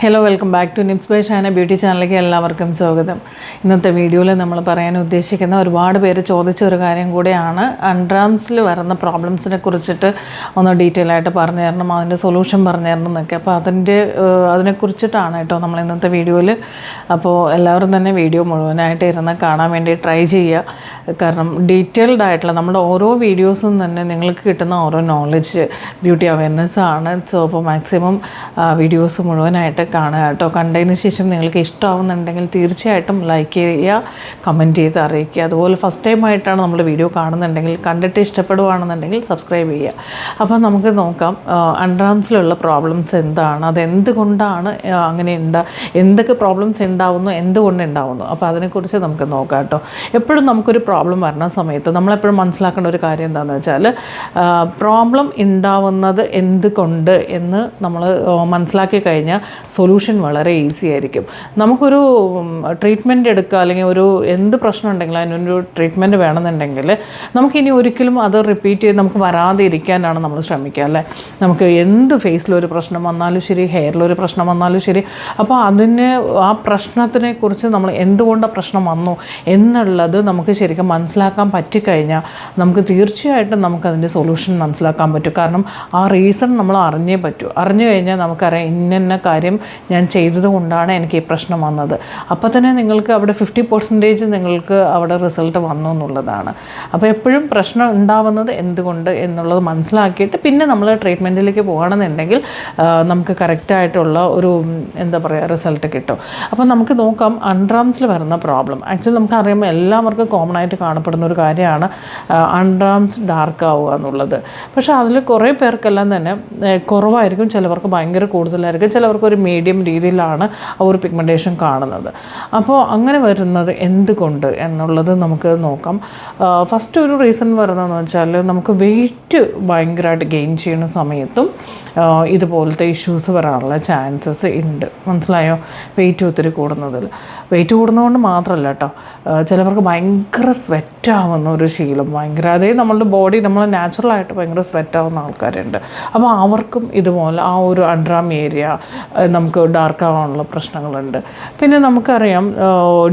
Hello welcome back to Nips by Shana beauty ചാനലിലേക്ക് എല്ലാവർക്കും സ്വാഗതം. ഇന്നത്തെ വീഡിയോയിൽ നമ്മൾ പറയാൻ ഉദ്ദേശിക്കുന്ന ഒരുപാട് പേര് ചോദിച്ച ഒരു കാര്യം കൂടെയാണ്. അൺഡ്രാംസിൽ വരുന്ന പ്രോബ്ലംസിനെ കുറിച്ചിട്ട് ഒന്ന് ഡീറ്റെയിൽ ആയിട്ട് പറഞ്ഞു തരണം അതിന്റെ സൊല്യൂഷൻ പറഞ്ഞു തരണം എന്നൊക്കെ. അപ്പോൾ അതിന്റെ അതിനെക്കുറിച്ചിട്ടാണ് കേട്ടോ നമ്മൾ ഇന്നത്തെ വീഡിയോയിൽ. അപ്പോൾ എല്ലാവരും തന്നെ വീഡിയോ മുഴുവനായിട്ട് ഇരുന്ന് കാണാൻ വേണ്ടി ട്രൈ ചെയ്യുക. കാരണം ഡീറ്റെയിൽഡ് ആയിട്ടുള്ള നമ്മുടെ ഓരോ വീഡിയോസും തന്നെ നിങ്ങൾക്ക് കിട്ടുന്ന ഓരോ നോളജ് ബ്യൂട്ടി അവയർനെസ് ആണ്. സോ അപ്പോൾ മാക്സിമം വീഡിയോസ് മുഴുവനായിട്ട് കാണുക കേട്ടോ. കണ്ടതിന് ശേഷം നിങ്ങൾക്ക് ഇഷ്ടമാവുന്നുണ്ടെങ്കിൽ തീർച്ചയായിട്ടും ലൈക്ക് ചെയ്യുക കമന്റ് ചെയ്ത് അറിയിക്കുക. അതുപോലെ ഫസ്റ്റ് ടൈം ആയിട്ടാണ് നമ്മൾ വീഡിയോ കാണുന്നുണ്ടെങ്കിൽ കണ്ടിട്ട് ഇഷ്ടപ്പെടുകയാണെന്നുണ്ടെങ്കിൽ സബ്സ്ക്രൈബ് ചെയ്യുക. അപ്പോൾ നമുക്ക് നോക്കാം അൺഡ്രാംസിലുള്ള പ്രോബ്ലംസ് എന്താണ്? അത് എന്തുകൊണ്ടാണ് അങ്ങനെ ഉണ്ടാ എന്തൊക്കെ പ്രോബ്ലംസ് ഉണ്ടാവുന്നു എന്തുകൊണ്ട് ഉണ്ടാവുന്നു? അപ്പോൾ അതിനെക്കുറിച്ച് നമുക്ക് നോക്കാം കേട്ടോ. എപ്പോഴും നമുക്കൊരു പ്രോബ്ലം വരണ സമയത്ത് നമ്മളെപ്പോഴും മനസ്സിലാക്കേണ്ട ഒരു കാര്യം എന്താണെന്ന് വെച്ചാൽ പ്രോബ്ലം ഉണ്ടാവുന്നത് എന്തുകൊണ്ട് എന്ന് നമ്മൾ മനസ്സിലാക്കി കഴിഞ്ഞാൽ സൊല്യൂഷൻ വളരെ ഈസി ആയിരിക്കും. നമുക്കൊരു ട്രീറ്റ്മെന്റ് എടുക്കുക അല്ലെങ്കിൽ ഒരു എന്ത് പ്രശ്നം ഉണ്ടെങ്കിലും അതിനൊരു ട്രീറ്റ്മെന്റ് വേണമെന്നുണ്ടെങ്കിൽ നമുക്കിനി ഒരിക്കലും അത് റിപ്പീറ്റ് ചെയ്ത് നമുക്ക് വരാതെ ഇരിക്കാനാണ് നമ്മൾ ശ്രമിക്കുക അല്ലേ? നമുക്ക് എന്ത് ഫേസിലൊരു പ്രശ്നം വന്നാലും ശരി ഹെയറിലൊരു പ്രശ്നം വന്നാലും ശരി അപ്പോൾ അതിന് ആ പ്രശ്നത്തിനെ കുറിച്ച് നമ്മൾ എന്തുകൊണ്ട് പ്രശ്നം വന്നു എന്നുള്ളത് നമുക്ക് ശരിക്കും മനസ്സിലാക്കാൻ പറ്റിക്കഴിഞ്ഞാൽ നമുക്ക് തീർച്ചയായിട്ടും നമുക്കതിന്റെ സൊല്യൂഷൻ മനസ്സിലാക്കാൻ പറ്റും. കാരണം ആ റീസൺ നമ്മൾ അറിഞ്ഞേ പറ്റൂ. അറിഞ്ഞു കഴിഞ്ഞാൽ നമുക്കറിയാം ഇന്ന കാര്യം ഞാൻ ചെയ്തത് കൊണ്ടാണ് എനിക്ക് ഈ പ്രശ്നം വന്നത്. അപ്പോൾ തന്നെ നിങ്ങൾക്ക് അവിടെ ഫിഫ്റ്റി പെർസെന്റേജ് നിങ്ങൾക്ക് അവിടെ റിസൾട്ട് വന്നു എന്നുള്ളതാണ്. അപ്പോൾ എപ്പോഴും പ്രശ്നം ഉണ്ടാവുന്നത് എന്തുകൊണ്ട് എന്നുള്ളത് മനസ്സിലാക്കിയിട്ട് പിന്നെ നമ്മൾ ട്രീറ്റ്മെന്റിലേക്ക് പോകുകയാണെന്നുണ്ടെങ്കിൽ നമുക്ക് കറക്റ്റായിട്ടുള്ള ഒരു എന്താ പറയുക റിസൾട്ട് കിട്ടും. അപ്പോൾ നമുക്ക് നോക്കാം അൺഡ്രാംസിൽ വരുന്ന പ്രോബ്ലം ആക്ച്വലി നമുക്ക് അറിയുമ്പോൾ എല്ലാവർക്കും കോമൺ ആയിട്ട് കാണപ്പെടുന്ന ഒരു കാര്യമാണ് അൺഡ്രാംസ് ഡാർക്ക് ആവുക എന്നുള്ളത്. പക്ഷേ അതിൽ കുറേ പേർക്കെല്ലാം തന്നെ കുറവായിരിക്കും. ചിലവർക്ക് ഭയങ്കര കൂടുതലായിരിക്കും. ചിലവർക്ക് ഒരു മീഡിയം രീതിയിലാണ് ആ ഒരു പിഗ്മെന്റേഷൻ കാണുന്നത്. അപ്പോൾ അങ്ങനെ വരുന്നത് എന്തുകൊണ്ട് എന്നുള്ളത് നമുക്ക് നോക്കാം. ഫസ്റ്റ് ഒരു റീസൺ വരുന്നതെന്ന് വെച്ചാൽ നമുക്ക് വെയിറ്റ് ഭയങ്കരമായിട്ട് ഗെയിൻ ചെയ്യുന്ന സമയത്തും ഇതുപോലത്തെ ഇഷ്യൂസ് വരാനുള്ള ചാൻസസ് ഉണ്ട്. മനസ്സിലായോ? വെയിറ്റ് ഒത്തിരി കൂടുന്നതിൽ. വെയിറ്റ് കൂടുന്നതുകൊണ്ട് മാത്രമല്ല കേട്ടോ ചിലവർക്ക് ഭയങ്കര സ്വെറ്റ് ആവുന്ന ഒരു ശീലം ഭയങ്കര അതേ നമ്മളുടെ ബോഡി നമ്മൾ നാച്ചുറലായിട്ട് ഭയങ്കര സ്വെറ്റ് ആവുന്ന ആൾക്കാരുണ്ട്. അപ്പോൾ അവർക്കും ഇതുപോലെ ആ ഒരു അൺഡ്രാം ഏരിയ നമുക്ക് ഡാർക്ക് ആവാനുള്ള പ്രശ്നങ്ങളുണ്ട്. പിന്നെ നമുക്കറിയാം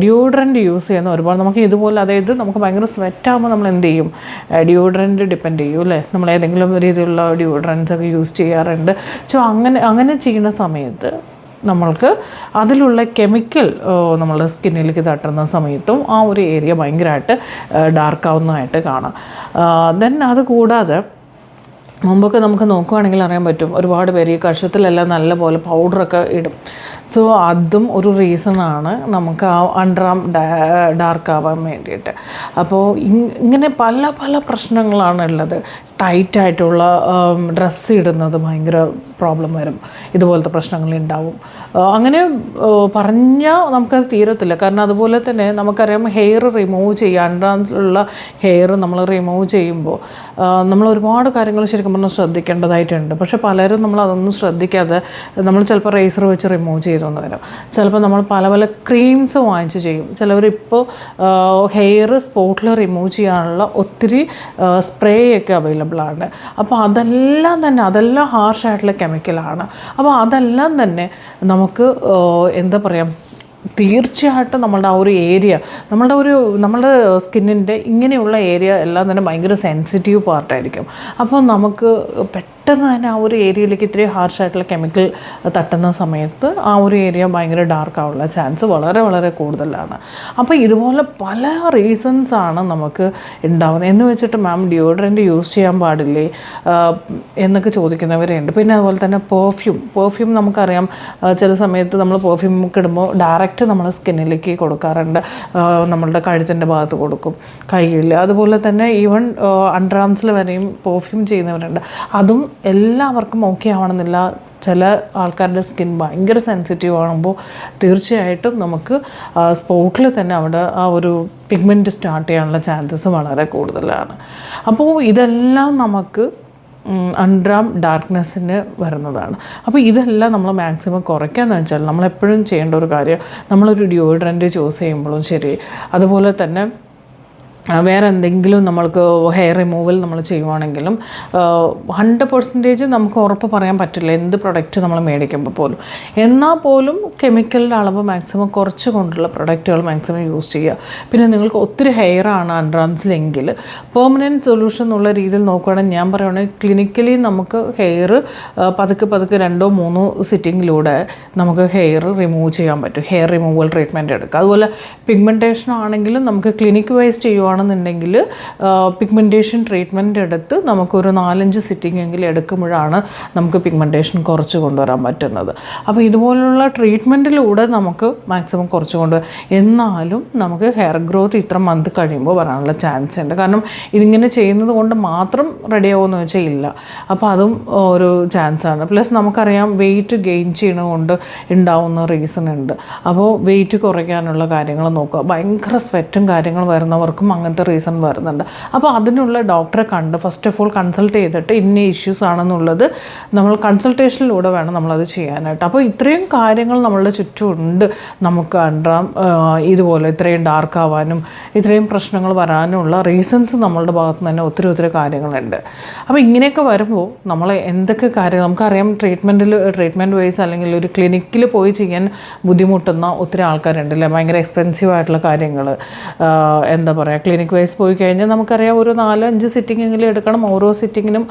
ഡിയോഡ്രന്റ് യൂസ് ചെയ്യുന്ന ഒരുപാട് നമുക്ക് ഇതുപോലെ അതായത് നമുക്ക് ഭയങ്കര സ്വെറ്റ് ആകുമ്പോൾ നമ്മൾ എന്ത് ചെയ്യും? ഡിയോഡ്രന്റ് ഡിപ്പെൻഡ് ചെയ്യും അല്ലേ? നമ്മൾ ഏതെങ്കിലും രീതിയിലുള്ള ഡിയോഡ്രൻസ് ഒക്കെ യൂസ് ചെയ്യാറുണ്ട്. സോ അങ്ങനെ അങ്ങനെ ചെയ്യുന്ന സമയത്ത് നമ്മൾക്ക് അതിലുള്ള കെമിക്കൽ നമ്മളുടെ സ്കിന്നിലേക്ക് തട്ടുന്ന സമയത്തും ആ ഒരു ഏരിയ ഭയങ്കരമായിട്ട് ഡാർക്കാവുന്നതായിട്ട് കാണാം. ദെൻ അത് കൂടാതെ മുമ്പൊക്കെ നമുക്ക് നോക്കുവാണെങ്കിൽ അറിയാൻ പറ്റും. ഒരുപാട് പേര് ഈ കഷത്തിലെല്ലാം നല്ലപോലെ പൗഡറൊക്കെ ഇടും. സോ അതും ഒരു റീസണാണ് നമുക്ക് ആ അണ്ടറാം ഡാർക്ക് ആവാൻ വേണ്ടിയിട്ട്. അപ്പോൾ ഇങ്ങനെ പല പല പ്രശ്നങ്ങളാണ് ഉള്ളത്. ടൈറ്റായിട്ടുള്ള ഡ്രസ്സ് ഇടുന്നത് ഭയങ്കര പ്രോബ്ലം വരും. ഇതുപോലത്തെ പ്രശ്നങ്ങൾ ഉണ്ടാവും അങ്ങനെ പറഞ്ഞാൽ നമുക്കത് തീരത്തില്ല. കാരണം അതുപോലെ തന്നെ നമുക്കറിയാം ഹെയർ റിമൂവ് ചെയ്യുക അണ്ടറാമിലുള്ള ഹെയർ നമ്മൾ റിമൂവ് ചെയ്യുമ്പോൾ നമ്മൾ ഒരുപാട് കാര്യങ്ങൾ ശരിക്കും പറഞ്ഞാൽ ശ്രദ്ധിക്കേണ്ടതായിട്ടുണ്ട്. പക്ഷെ പലരും നമ്മൾ അതൊന്നും ശ്രദ്ധിക്കാതെ നമ്മൾ ചിലപ്പോൾ റേസർ വെച്ച് റിമൂവ് ചെയ്തെന്ന് വരും. ചിലപ്പോൾ നമ്മൾ പല പല ക്രീംസ് വാങ്ങിച്ച് ചെയ്യും. ചിലവരിപ്പോൾ ഹെയർ സ്പോട്ടിൽ റിമൂവ് ചെയ്യാനുള്ള ഒത്തിരി സ്പ്രേ ഒക്കെ അവൈലബിൾ ആണ്. അപ്പോൾ അതെല്ലാം തന്നെ അതെല്ലാം ഹാർഷായിട്ടുള്ള കെമിക്കലാണ് അപ്പോൾ അതെല്ലാം തന്നെ നമുക്ക് എന്താ പറയുക തീർച്ചയായിട്ടും നമ്മളുടെ ആ ഒരു ഏരിയ നമ്മളുടെ ഒരു നമ്മളുടെ സ്കിന്നിന്റെ ഇങ്ങനെയുള്ള ഏരിയ എല്ലാം തന്നെ ഭയങ്കര സെൻസിറ്റീവ് പാർട്ടായിരിക്കും അപ്പോൾ നമുക്ക് പെട്ടെന്ന് തന്നെ ആ ഒരു ഏരിയയിലേക്ക് ഇത്രയും ഹാർഷായിട്ടുള്ള കെമിക്കൽ തട്ടുന്ന സമയത്ത് ആ ഒരു ഏരിയ ഭയങ്കര ഡാർക്ക് ആവാനുള്ള ചാൻസ് വളരെ വളരെ കൂടുതലാണ്. അപ്പോൾ ഇതുപോലെ പല റീസൺസാണ് നമുക്ക് ഉണ്ടാവുന്നത്. എന്ന് വെച്ചിട്ട് മാം ഡിയോഡ്രന്റ് യൂസ് ചെയ്യാൻ പാടില്ലേ? എന്നൊക്കെ ചോദിക്കുന്നവരുണ്ട്. പിന്നെ അതുപോലെ തന്നെ പെർഫ്യൂം പെർഫ്യൂം നമുക്കറിയാം ചില സമയത്ത് നമ്മൾ പെർഫ്യൂം ഒക്കെ ഇടുമ്പോൾ ഡയറക്റ്റ് നമ്മൾ സ്കിന്നിലേക്ക് കൊടുക്കാറുണ്ട്. നമ്മളുടെ കഴുത്തിന്റെ ഭാഗത്ത് കൊടുക്കും കയ്യിൽ അതുപോലെ തന്നെ ഈവൻ അണ്ടർആംസിൽ വരെയും പെർഫ്യൂം ചെയ്യുന്നവരുണ്ട്. അതും എല്ലാവർക്കും ഓക്കെ ആവണമെന്നില്ല. ചില ആൾക്കാരുടെ സ്കിൻ ഭയങ്കര സെൻസിറ്റീവ് ആകുമ്പോൾ തീർച്ചയായിട്ടും നമുക്ക് സ്പോട്ടിൽ തന്നെ അവിടെ ആ ഒരു പിഗ്മെന്റ് സ്റ്റാർട്ട് ചെയ്യാനുള്ള ചാൻസസ് വളരെ കൂടുതലാണ്. അപ്പോൾ ഇതെല്ലാം നമുക്ക് അൺഡ്രാം ഡാർക്ക്നെസ്സിന് വരുന്നതാണ്. അപ്പോൾ ഇതെല്ലാം നമ്മൾ മാക്സിമം കുറയ്ക്കാന്ന് വെച്ചാൽ നമ്മളെപ്പോഴും ചെയ്യേണ്ട ഒരു കാര്യം നമ്മളൊരു ഡിയോഡ്രന്റ് ചൂസ് ചെയ്യുമ്പോഴും ശരി. അതുപോലെ തന്നെ വേറെ എന്തെങ്കിലും നമ്മൾക്ക് ഹെയർ റിമൂവൽ നമ്മൾ ചെയ്യുവാണെങ്കിലും ഹൺഡ്രഡ് പെർസെന്റേജ് നമുക്ക് ഉറപ്പ് പറയാൻ പറ്റില്ല എന്ത് പ്രൊഡക്റ്റ് നമ്മൾ മേടിക്കുമ്പോൾ പോലും. എന്നാൽ പോലും കെമിക്കലിന്റെ അളവ് മാക്സിമം കുറച്ച് കൊണ്ടുള്ള പ്രൊഡക്റ്റുകൾ മാക്സിമം യൂസ് ചെയ്യുക. പിന്നെ നിങ്ങൾക്ക് ഒത്തിരി ഹെയർ ആണ് അൺഡ്രാംസിലെങ്കിൽ പെർമനന്റ് സൊല്യൂഷൻ എന്നുള്ള രീതിയിൽ നോക്കുകയാണെങ്കിൽ ഞാൻ പറയുകയാണെങ്കിൽ ക്ലിനിക്കലി നമുക്ക് ഹെയർ പതുക്കെ പതുക്കെ രണ്ടോ മൂന്നോ സിറ്റിങ്ങിലൂടെ നമുക്ക് ഹെയർ റിമൂവ് ചെയ്യാൻ പറ്റും. ഹെയർ റിമൂവൽ ട്രീറ്റ്മെന്റ് എടുക്കുക. അതുപോലെ പിഗ്മെന്റേഷൻ ആണെങ്കിലും നമുക്ക് ക്ലിനിക്ക് വൈസ് ചെയ്യുവാണെന്നുണ്ടെങ്കിൽ പിഗ്മെന്റേഷൻ ട്രീറ്റ്മെന്റ് എടുത്ത് നമുക്കൊരു നാലഞ്ച് സിറ്റിംഗ് എങ്കിലും എടുക്കുമ്പോഴാണ് നമുക്ക് പിഗ്മെന്റേഷൻ കുറച്ച് കൊണ്ടുവരാൻ പറ്റുന്നത്. അപ്പോൾ ഇതുപോലുള്ള ട്രീറ്റ്മെന്റിലൂടെ നമുക്ക് മാക്സിമം കുറച്ച് കൊണ്ടുവരാം എന്നാലും നമുക്ക് ഹെയർ ഗ്രോത്ത് ഇത്ര മന്ത് കഴിയുമ്പോൾ വരാനുള്ള ചാൻസ് ഉണ്ട്. കാരണം ഇതിങ്ങനെ ചെയ്യുന്നത് കൊണ്ട് മാത്രം റെഡി ആവുമെന്ന് വെച്ചാൽ ഇല്ല. അപ്പോൾ അതും ഒരു ചാൻസ് ആണ്. പ്ലസ് നമുക്കറിയാം വെയിറ്റ് ഗെയിൻ ചെയ്യണതുകൊണ്ട് ഉണ്ടാവുന്ന റീസൺ ഉണ്ട്. അപ്പോൾ വെയിറ്റ് കുറയ്ക്കാനുള്ള കാര്യങ്ങൾ നോക്കുക. ഭയങ്കര സ്വെറ്റും കാര്യങ്ങളും വരുന്നവർക്കും അങ്ങനത്തെ റീസൺ വരുന്നുണ്ട്. അപ്പോൾ അതിനുള്ള ഡോക്ടറെ കണ്ട് ഫസ്റ്റ് ഓഫ് ഓൾ കൺസൾട്ട് ചെയ്തിട്ട് ഇന്ന ഇഷ്യൂസ് ആണെന്നുള്ളത് നമ്മൾ കൺസൾട്ടേഷനിലൂടെ വേണം നമ്മളത് ചെയ്യാനായിട്ട്. അപ്പോൾ ഇത്രയും കാര്യങ്ങൾ നമ്മളുടെ ചുറ്റുമുണ്ട്. നമുക്ക് അണ്ടാം ഇതുപോലെ ഇത്രയും ഡാർക്ക് ആവാനും ഇത്രയും പ്രശ്നങ്ങൾ വരാനുമുള്ള റീസൺസ് നമ്മളുടെ ഭാഗത്ത് നിന്ന് തന്നെ ഒത്തിരി ഒത്തിരി കാര്യങ്ങളുണ്ട്. അപ്പോൾ ഇങ്ങനെയൊക്കെ വരുമ്പോൾ നമ്മൾ എന്തൊക്കെ കാര്യങ്ങൾ നമുക്കറിയാം ട്രീറ്റ്മെന്റിൽ ട്രീറ്റ്മെന്റ് വൈസ് അല്ലെങ്കിൽ ഒരു ക്ലിനിക്കിൽ പോയി ചെയ്യാൻ ബുദ്ധിമുട്ടുന്ന ഒത്തിരി ആൾക്കാരുണ്ട് അല്ലേ ഭയങ്കര എക്സ്പെൻസീവ് ആയിട്ടുള്ള കാര്യങ്ങൾ എന്താ പറയുക ക്ലിനിക് വൈസ് പോയി കഴിഞ്ഞാൽ നമുക്കറിയാം ഒരു നാലോ അഞ്ച് സിറ്റിംഗ് എങ്കിലും എടുക്കണം. ഓരോ സിറ്റിങ്ങിനും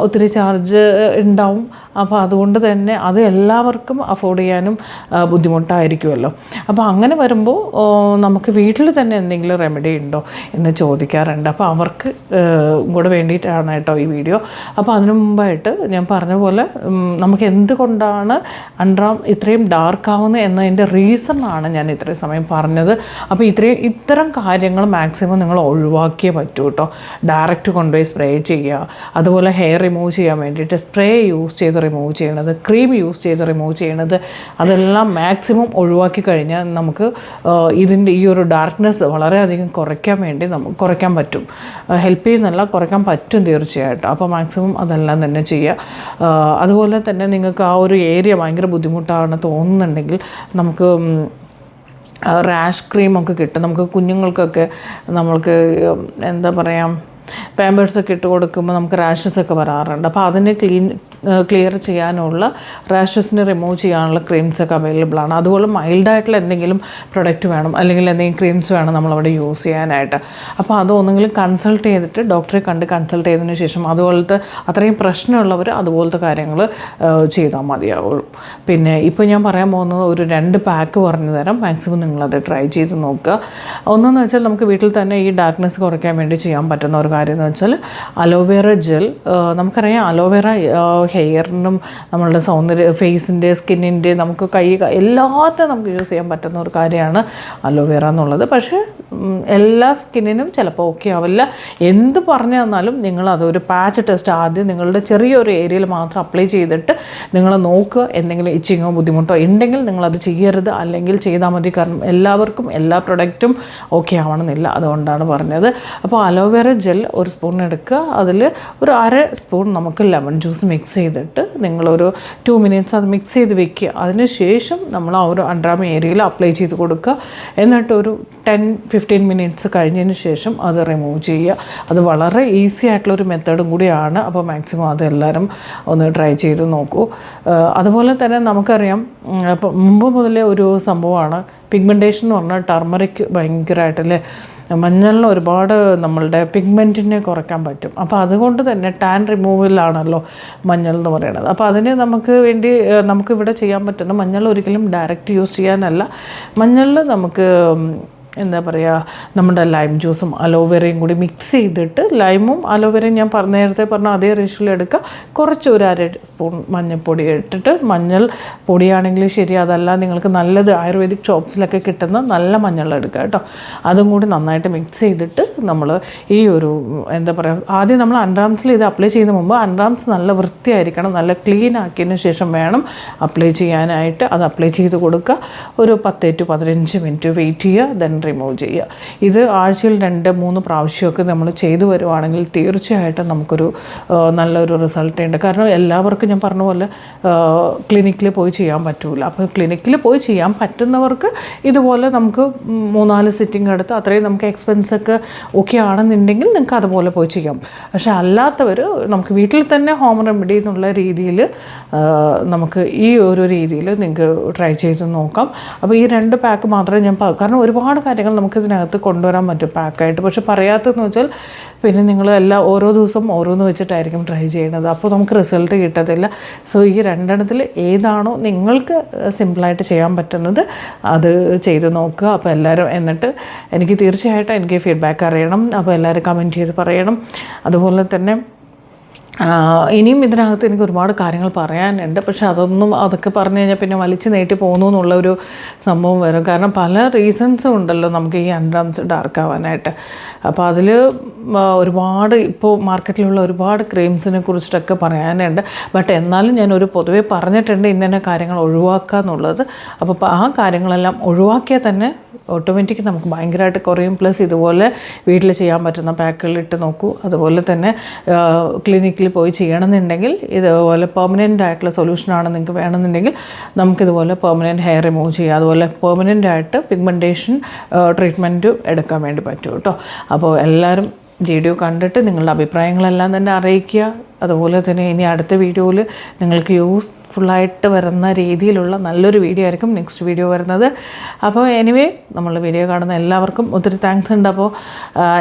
ഒത്തിരി ചാർജ് ഉണ്ടാവും. അപ്പോൾ അതുകൊണ്ട് തന്നെ അത് എല്ലാവർക്കും അഫോർഡ് ചെയ്യാനും ബുദ്ധിമുട്ടായിരിക്കുമല്ലോ. അപ്പോൾ അങ്ങനെ വരുമ്പോൾ നമുക്ക് വീട്ടിൽ തന്നെ എന്തെങ്കിലും റെമഡി ഉണ്ടോ എന്ന് ചോദിക്കാറുണ്ട്. അപ്പോൾ അവർക്ക് കൂടെ വേണ്ടിയിട്ടാണ് കേട്ടോ ഈ വീഡിയോ. അപ്പോൾ അതിനു മുമ്പായിട്ട് ഞാൻ പറഞ്ഞ പോലെ നമുക്ക് എന്തുകൊണ്ടാണ് അണ്ടറാം ഇത്രയും ഡാർക്ക് ആവുന്നത് എന്നതിന്റെ റീസൺ ആണ് ഞാൻ ഇത്രയും സമയം പറഞ്ഞത്. അപ്പോൾ ഇത്രയും ഇത്തരം കാര്യങ്ങൾ മാക്സിമം നിങ്ങൾ ഒഴിവാക്കിയേ പറ്റൂ കേട്ടോ. ഡയറക്റ്റ് കൊണ്ടുപോയി സ്പ്രേ ചെയ്യുക. അതുപോലെ ഹെയർ റിമൂവ് ചെയ്യാൻ വേണ്ടിയിട്ട് സ്പ്രേ യൂസ് ചെയ്ത് റിമൂവ് ചെയ്യണത് ക്രീം യൂസ് ചെയ്ത് റിമൂവ് ചെയ്യണത് അതെല്ലാം മാക്സിമം ഒഴിവാക്കി കഴിഞ്ഞാൽ നമുക്ക് ഇതിന്റെ ഈ ഒരു ഡാർക്ക്നെസ് വളരെയധികം കുറയ്ക്കാൻ വേണ്ടി നമുക്ക് കുറയ്ക്കാൻ പറ്റും. ഹെൽപ്പ് ചെയ്യുന്നല്ല കുറയ്ക്കാൻ പറ്റും തീർച്ചയായിട്ടും. അപ്പോൾ മാക്സിമം അതെല്ലാം തന്നെ ചെയ്യുക. അതുപോലെ തന്നെ നിങ്ങൾക്ക് ആ ഒരു ഏരിയ ഭയങ്കര ബുദ്ധിമുട്ടാണ് തോന്നുന്നുണ്ടെങ്കിൽ നമുക്ക് റാഷ് ക്രീമൊക്കെ കിട്ടും. നമുക്ക് കുഞ്ഞുങ്ങൾക്കൊക്കെ നമ്മൾക്ക് എന്താ പറയുക പാമ്പേഴ്സൊക്കെ ഇട്ട് കൊടുക്കുമ്പോൾ നമുക്ക് റാഷസ് ഒക്കെ വരാറുണ്ട്. അപ്പോൾ അതിനെ ക്ലീൻ ക്ലിയർ ചെയ്യാനുള്ള റാഷസിനെ റിമൂവ് ചെയ്യാനുള്ള ക്രീംസ് ഒക്കെ അവൈലബിൾ ആണ്. അതുപോലെ മൈൽഡായിട്ടുള്ള എന്തെങ്കിലും പ്രൊഡക്റ്റ് വേണം അല്ലെങ്കിൽ എന്തെങ്കിലും ക്രീംസ് വേണം നമ്മളവിടെ യൂസ് ചെയ്യാനായിട്ട്. അപ്പോൾ അത് ഒന്നെങ്കിലും കൺസൾട്ട് ചെയ്തിട്ട് ഡോക്ടറെ കണ്ട് കൺസൾട്ട് ചെയ്തതിന് ശേഷം അതുപോലത്തെ അത്രയും പ്രശ്നമുള്ളവർ അതുപോലത്തെ കാര്യങ്ങൾ ചെയ്താൽ മതിയാവുള്ളൂ. പിന്നെ ഇപ്പോൾ ഞാൻ പറയാൻ പോകുന്നത് ഒരു രണ്ട് പാക്ക് പറഞ്ഞു തരാം. മാക്സിമം നിങ്ങളത് ട്രൈ ചെയ്ത് നോക്കുക. ഒന്നെന്ന് വെച്ചാൽ നമുക്ക് വീട്ടിൽ തന്നെ ഈ ഡാർക്ക്നെസ് കുറയ്ക്കാൻ വേണ്ടി ചെയ്യാൻ പറ്റുന്ന ഒരു കാര്യം എന്ന് വെച്ചാൽ അലോവേറ ജെൽ നമുക്കറിയാം അലോവേറ ഹെയറിനും നമ്മളുടെ സൗന്ദര്യ ഫേസിന്റെ സ്കിന്നിന്റെ നമുക്ക് കൈ എല്ലാത്തിനും നമുക്ക് യൂസ് ചെയ്യാൻ പറ്റുന്ന ഒരു കാര്യമാണ് അലോവേറ എന്നുള്ളത്. പക്ഷേ എല്ലാ സ്കിന്നിനും ചിലപ്പോൾ ഓക്കെ ആവില്ല. എന്ത് പറഞ്ഞു തന്നാലും നിങ്ങൾ അതൊരു പാച്ച് ടെസ്റ്റ് ആദ്യം നിങ്ങളുടെ ചെറിയൊരു ഏരിയയിൽ മാത്രം അപ്ലൈ ചെയ്തിട്ട് നിങ്ങൾ നോക്കുക എന്തെങ്കിലും ഇച്ചിങ്ങോ ബുദ്ധിമുട്ടോ ഉണ്ടെങ്കിൽ നിങ്ങളത് ചെയ്യരുത്. അല്ലെങ്കിൽ ചെയ്താൽ മതി. കാരണം എല്ലാവർക്കും എല്ലാ പ്രൊഡക്റ്റും ഓക്കെ ആവണമെന്നില്ല. അതുകൊണ്ടാണ് പറഞ്ഞത്. അപ്പോൾ അലോവേറ ജെൽ ഒരു സ്പൂൺ എടുക്കുക. അതിൽ ഒരു അര സ്പൂൺ നമുക്ക് ലെമൺ ജ്യൂസ് മിക്സ് ചെയ്തിട്ട് നിങ്ങളൊരു ടു മിനിറ്റ്സ് അത് മിക്സ് ചെയ്ത് വെക്കുക. അതിന് ശേഷം നമ്മൾ ആ ഒരു അണ്ടറാം ഏരിയയിൽ അപ്ലൈ ചെയ്ത് കൊടുക്കുക. എന്നിട്ട് ഒരു ടെൻ ഫിഫ്റ്റീൻ മിനിറ്റ്സ് കഴിഞ്ഞതിന് ശേഷം അത് റിമൂവ് ചെയ്യുക. അത് വളരെ ഈസി ആയിട്ടുള്ള ഒരു മെത്തേഡും കൂടിയാണ്. അപ്പോൾ മാക്സിമം അത് എല്ലാവരും ഒന്ന് ട്രൈ ചെയ്ത് നോക്കൂ. അതുപോലെ തന്നെ നമുക്കറിയാം മുമ്പ് മുതലേ ഒരു സംഭവമാണ്. പിഗ്മെന്റേഷൻ എന്ന് പറഞ്ഞാൽ ടർമറിക് ഭയങ്കരമായിട്ടല്ലേ മഞ്ഞളിന് ഒരുപാട് നമ്മളുടെ പിഗ്മെന്റിനെ കുറയ്ക്കാൻ പറ്റും. അപ്പോൾ അതുകൊണ്ട് തന്നെ ടാൻ റിമൂവലാണല്ലോ മഞ്ഞൾ എന്ന് പറയുന്നത്. അപ്പോൾ അതിന് നമുക്ക് വേണ്ടി നമുക്കിവിടെ ചെയ്യാൻ പറ്റുന്ന മഞ്ഞൾ ഒരിക്കലും ഡയറക്റ്റ് യൂസ് ചെയ്യാനല്ല. മഞ്ഞളിൽ നമുക്ക് എന്താ പറയുക നമ്മുടെ ലൈം ജ്യൂസും അലോവേറയും കൂടി മിക്സ് ചെയ്തിട്ട് ലൈമും അലോവേറയും ഞാൻ പറഞ്ഞ നേരത്തെ പറഞ്ഞ അതേ റേഷ്യോയിൽ എടുക്കുക കുറച്ച് ഒരു അര സ്പൂൺ മഞ്ഞൾപ്പൊടി ഇട്ടിട്ട് മഞ്ഞൾ പൊടിയാണെങ്കിലും ശരി അതല്ല നിങ്ങൾക്ക് നല്ലത് ആയുർവേദിക് ഷോപ്സിലൊക്കെ കിട്ടുന്ന നല്ല മഞ്ഞൾ എടുക്കുക കേട്ടോ. അതും കൂടി നന്നായിട്ട് മിക്സ് ചെയ്തിട്ട് നമ്മൾ ഈ ഒരു എന്താ പറയുക ആദ്യം നമ്മൾ അൺറാംസിൽ ഇത് അപ്ലൈ ചെയ്യുന്ന മുമ്പ് അൺറാംസ് നല്ല വൃത്തിയായിരിക്കണം നല്ല ക്ലീൻ ആക്കിയതിന് ശേഷം വേണം അപ്ലൈ ചെയ്യാനായിട്ട്. അത് അപ്ലൈ ചെയ്ത് കൊടുക്കുക ഒരു പത്ത് ടു പതിനഞ്ച് മിനിറ്റ് വെയിറ്റ് ചെയ്യുക. ദെൻ റിമൂവ് ചെയ്യുക. ഇത് ആഴ്ചയിൽ രണ്ട് മൂന്ന് പ്രാവശ്യമൊക്കെ നമ്മൾ ചെയ്തു വരുവാണെങ്കിൽ തീർച്ചയായിട്ടും നമുക്കൊരു നല്ലൊരു റിസൾട്ട് ഉണ്ട്. കാരണം എല്ലാവർക്കും ഞാൻ പറഞ്ഞ പോലെ ക്ലിനിക്കിൽ പോയി ചെയ്യാൻ പറ്റൂല. അപ്പോൾ ക്ലിനിക്കിൽ പോയി ചെയ്യാൻ പറ്റുന്നവർക്ക് ഇതുപോലെ നമുക്ക് മൂന്നാൽ സിറ്റിംഗ് എടുത്ത് അത്രയും നമുക്ക് എക്സ്പെൻസൊക്കെ ഓക്കെ ആണെന്നുണ്ടെങ്കിൽ നിങ്ങൾക്ക് അതുപോലെ പോയി ചെയ്യാം. പക്ഷെ അല്ലാത്തവർ നമുക്ക് വീട്ടിൽ തന്നെ ഹോം റെമഡി എന്നുള്ള രീതിയിൽ നമുക്ക് ഈ ഒരു രീതിയിൽ നിങ്ങൾക്ക് ട്രൈ ചെയ്ത് നോക്കാം. അപ്പോൾ ഈ രണ്ട് പാക്ക് മാത്രമേ ഞാൻ കാരണം ഒരുപാട് കാര്യങ്ങൾ നമുക്ക് ഇതിനകത്ത് കൊണ്ടുവരാൻ പറ്റും പാക്കായിട്ട്. പക്ഷെ പറയാത്തതെന്ന് വെച്ചാൽ പിന്നെ നിങ്ങൾ എല്ലാ ഓരോ ദിവസം ഓരോന്ന് വെച്ചിട്ടായിരിക്കും ട്രൈ ചെയ്യുന്നത്. അപ്പോൾ നമുക്ക് റിസൾട്ട് കിട്ടത്തില്ല. സോ ഈ രണ്ടെണ്ണത്തിൽ ഏതാണോ നിങ്ങൾക്ക് സിമ്പിളായിട്ട് ചെയ്യാൻ പറ്റുന്നത് അത് ചെയ്ത് നോക്കുക. അപ്പോൾ എല്ലാവരും എന്നിട്ട് എനിക്ക് തീർച്ചയായിട്ടും എനിക്ക് ഫീഡ്ബാക്ക് അറിയണം. അപ്പോൾ എല്ലാവരും കമന്റ് ചെയ്ത് പറയണം. അതുപോലെ തന്നെ ഇനിയും ഇതിനകത്ത് എനിക്ക് ഒരുപാട് കാര്യങ്ങൾ പറയാനുണ്ട്. പക്ഷെ അതൊന്നും അതൊക്കെ പറഞ്ഞു കഴിഞ്ഞാൽ പിന്നെ വലിച്ചു നീട്ടി പോകുന്നു എന്നുള്ള ഒരു സംഭവം വരും. കാരണം പല റീസൺസും ഉണ്ടല്ലോ നമുക്ക് ഈ അൺഡംസ് ഡാർക്ക് ആവാനായിട്ട് അപ്പോൾ അതിൽ ഒരുപാട് ഇപ്പോൾ മാർക്കറ്റിലുള്ള ഒരുപാട് ക്രീംസിനെ കുറിച്ചിട്ടൊക്കെ പറയാനുണ്ട്. ബട്ട് എന്നാലും ഞാൻ ഒരു പൊതുവേ പറഞ്ഞിട്ടുണ്ട് ഇന്ന കാര്യങ്ങൾ ഒഴിവാക്കുക എന്നുള്ളത് അപ്പോൾ ആ കാര്യങ്ങളെല്ലാം ഒഴിവാക്കിയാൽ തന്നെ ഓട്ടോമാറ്റിക് നമുക്ക് ഭയങ്കരമായിട്ട് കുറയും. പ്ലസ് ഇതുപോലെ വീട്ടിൽ ചെയ്യാൻ പറ്റുന്ന പാക്കുകൾ ഇട്ട് നോക്കൂ. അതുപോലെ തന്നെ ക്ലിനിക്കിൽ പോയി ചെയ്യണമെന്നുണ്ടെങ്കിൽ ഇതുപോലെ പെർമനന്റ് ആയിട്ടുള്ള സൊല്യൂഷനാണ് നിങ്ങൾക്ക് വേണമെന്നുണ്ടെങ്കിൽ നമുക്കിതുപോലെ പെർമനന്റ് ഹെയർ റിമൂവ് ചെയ്യാം. അതുപോലെ പെർമനന്റ് ആയിട്ട് പിഗ്മെന്റേഷൻ ട്രീറ്റ്മെന്റും എടുക്കാൻ വേണ്ടി പറ്റും കേട്ടോ. അപ്പോൾ എല്ലാവരും വീഡിയോ കണ്ടിട്ട് നിങ്ങളുടെ അഭിപ്രായങ്ങളെല്ലാം തന്നെ അറിയിക്കുക. അതുപോലെ തന്നെ ഇനി അടുത്ത വീഡിയോയിൽ നിങ്ങൾക്ക് യൂസ്ഫുള്ളായിട്ട് വരുന്ന രീതിയിലുള്ള നല്ലൊരു വീഡിയോ ആയിരിക്കും നെക്സ്റ്റ് വീഡിയോ വരുന്നത്. അപ്പോൾ എനിവേ നമ്മൾ വീഡിയോ കാണുന്ന എല്ലാവർക്കും ഒത്തിരി താങ്ക്സ് ഉണ്ട്. അപ്പോൾ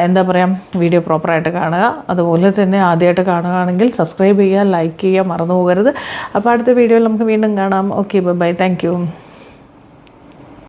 എന്താ പറയുക വീഡിയോ പ്രോപ്പറായിട്ട് കാണുക. അതുപോലെ തന്നെ ആദ്യമായിട്ട് കാണുകയാണെങ്കിൽ സബ്സ്ക്രൈബ് ചെയ്യുക ലൈക്ക് ചെയ്യുക മറന്നു പോകരുത്. അപ്പോൾ അടുത്ത വീഡിയോയിൽ നമുക്ക് വീണ്ടും കാണാം. Okay bye thank